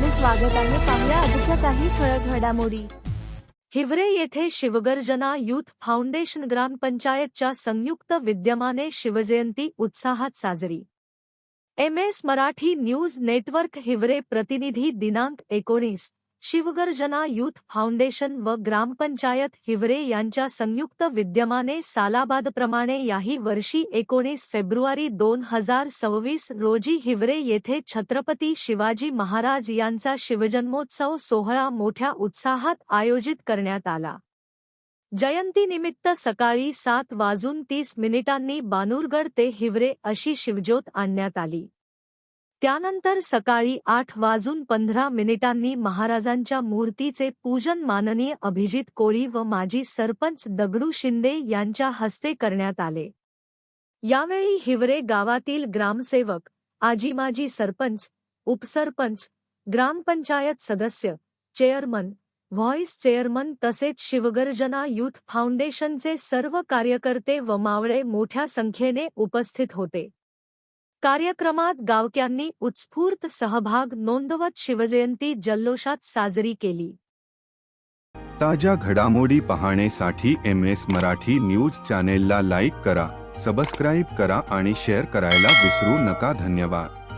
आपले स्वागत आहे पाहूया आजच्या काही ठळक घडामोडी. हिवरे येथे शिवगर्जना युथ फाउंडेशन ग्रामपंचायतच्या संयुक्त विद्यमाने शिवजयंती उत्साहात साजरी. M S Marathi news network Hiware प्रतिनिधी दिनांक एकोणीस शिवगर्जना युथ फाउंडेशन व ग्रामपंचायत हिवरे यांच्या संयुक्त विद्यमाने सालाबादप्रमाणे याही वर्षी एकोणीस फेब्रुवारी दोन हजार सव्वीस रोजी हिवरे येथे छत्रपती शिवाजी महाराज यांचा शिवजन्मोत्सव सोहळा मोठ्या उत्साहात आयोजित करण्यात आला. जयंतीनिमित्त सकाळी सात वाजून तीस मिनिटांनी बानूरगड ते हिवरे अशी शिवज्योत आणण्यात आली. त्यानंतर सकाळी आठ वाजून पंधरा मिनिटांनी महाराजांच्या मूर्तीचे पूजन माननीय अभिजित कोळी व माजी सरपंच दगडू शिंदे यांच्या हस्ते करण्यात आले. यावेळी हिवरे गावातील ग्रामसेवक आजी माजी सरपंच उपसरपंच ग्रामपंचायत सदस्य चेअरमन व्हॉइस चेअरमन तसेच शिवगर्जना यूथ फाउंडेशनचे सर्व कार्यकर्ते व मावळे मोठ्या संख्येने उपस्थित होते. कार्यक्रमात गावक्यांनी उत्स्फूर्त सहभाग नोंदवत शिवजयंती जल्लोषात साजरी केली. ताज्या घडामोडी पाहण्यासाठी एम एस मराठी न्यूज चॅनेलला लाईक करा सबस्क्राईब करा आणि शेअर करायला विसरू नका. धन्यवाद.